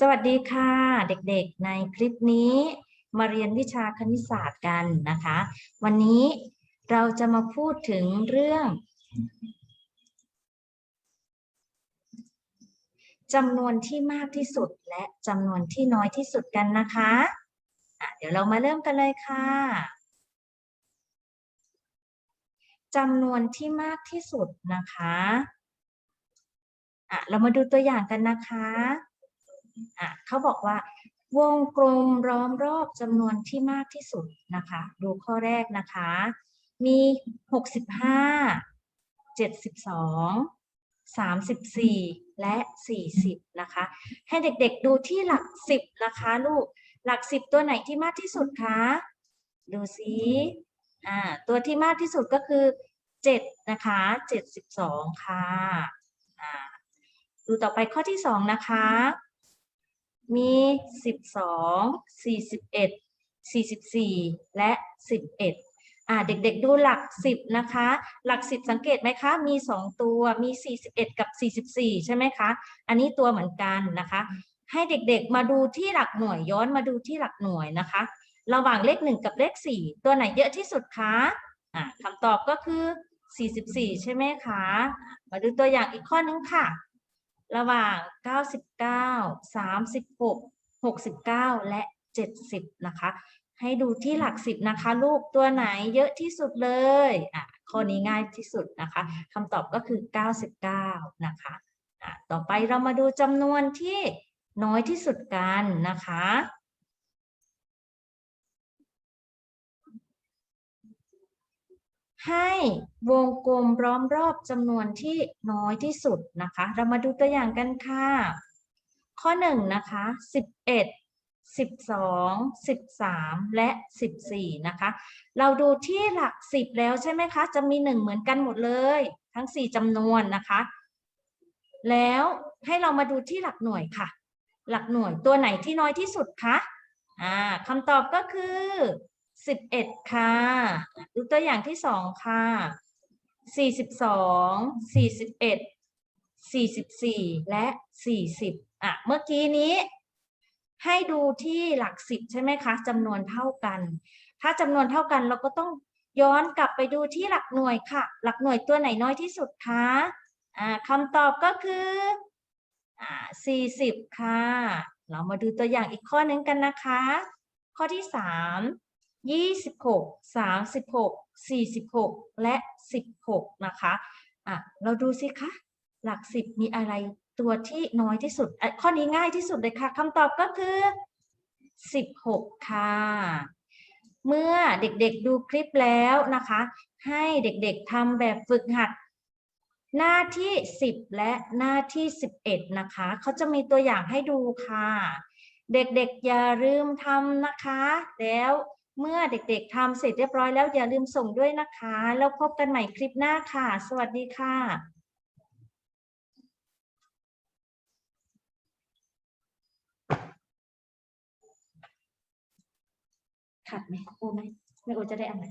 สวัสดีค่ะ เด็กๆ ในคลิปนี้มาเรียนวิชาคณิตศาสตร์กันนะคะ วันนี้เราจะมาพูดถึงเรื่องจำนวนที่มากที่สุดและจำนวนที่น้อยที่สุดกันนะคะะเดี๋ยวเรามาเริ่มกันเลยค่ะจำนวนที่มากที่สุดนะคะอะเรามาดูตัวอย่างกันนะคะ อะเขาบอกว่าวงกลมล้อมรอบจำนวนที่มากที่สุดนะคะ ดูข้อแรกนะคะ มี 65 72 34 และ 40 นะคะ ให้เด็กๆดูที่หลัก 10 นะคะลูก หลัก 10 ตัวไหนที่มากที่สุดคะ ดูสิอ่าตัวที่มากที่สุดก็คือ 7 นะคะ 72 ค่ะอ่าดูต่อไปข้อที่ 2 นะคะ มีสิบสองสี่สิบเอ็ดสี่สิบสี่และสิบเอ็ดอ่าเด็กๆดูหลักสิบนะคะ หลักสิบสังเกตไหมคะ มีสองตัว มีสี่สิบเอ็ดกับสี่สิบสี่ใช่ไหมคะ อันนี้ตัวเหมือนกันนะคะ ให้เด็กๆมาดูที่หลักหน่วยย้อนมาดูที่หลักหน่วยนะคะ ระหว่างเลขหนึ่งกับเลขสี่ตัวไหนเยอะที่สุดคะอ่าคำตอบก็คือสี่สิบสี่ใช่ไหมคะ มาดูตัวอย่างอีกข้อนึงค่ะ ระหว่าง 99 36 69 และ 70 นะคะ ให้ดูที่หลักสิบนะคะ ลูกตัวไหนเยอะที่สุดเลยอะข้อนี้ง่ายที่สุดนะคะคำตอบก็คือ 99 นะคะอะต่อไปเรามาดูจำนวนที่น้อยที่สุดกันนะคะ ให้วงกลมล้อมรอบจำนวนที่น้อยที่สุดนะคะ เรามาดูตัวอย่างกันค่ะ ข้อหนึ่งนะคะสิบเอ็ดสิบสองสิบสามและสิบสี่นะคะ เราดูที่หลักสิบแล้วใช่ไหมคะ จะมีหนึ่งเหมือนกันหมดเลย ทั้งสี่จำนวนนะคะ แล้วให้เรามาดูที่หลักหน่วยค่ะ หลักหน่วยตัวไหนที่น้อยที่สุดคะอ่าคำตอบก็คือ สิบเอ็ดค่ะดูตัวอย่างที่สองค่ะสี่สิบสองสี่สิบเอ็ดสี่สิบสี่และสี่สิบอะ เมื่อกี้นี้ ให้ดูที่หลักสิบใช่ไหมคะจำนวนเท่ากัน ถ้าจำนวนเท่ากันเราก็ต้องย้อนกลับไปดูที่หลักหน่วยค่ะ หลักหน่วยตัวไหนน้อยที่สุดคะอ่าคำตอบก็คืออ่าสี่สิบค่ะ เรามาดูตัวอย่างอีกข้อนึงกันนะคะ ข้อที่สาม ยี่สิบหกสามสิบหกสี่สิบหกและสิบหกนะคะอะเราดูสิคะ หลักสิบมีอะไรตัวที่น้อยที่สุดอะข้อนี้ง่ายที่สุดเลยค่ะคำตอบก็คือสิบหกค่ะ เมื่อเด็กๆดูคลิปแล้วนะคะ ให้เด็กๆทำแบบฝึกหัดหน้าที่ 10 และหน้าที่ 11 นะคะ เขาจะมีตัวอย่างให้ดูค่ะ เด็กๆอย่าลืมทำนะคะ แล้ว เมื่อเด็กๆทำเสร็จเรียบร้อยแล้วอย่าลืมส่งด้วยนะคะ แล้วพบกันใหม่คลิปหน้าค่ะ สวัสดีค่ะขัดไหมโอไหมไม่โอจะได้อ่าไหม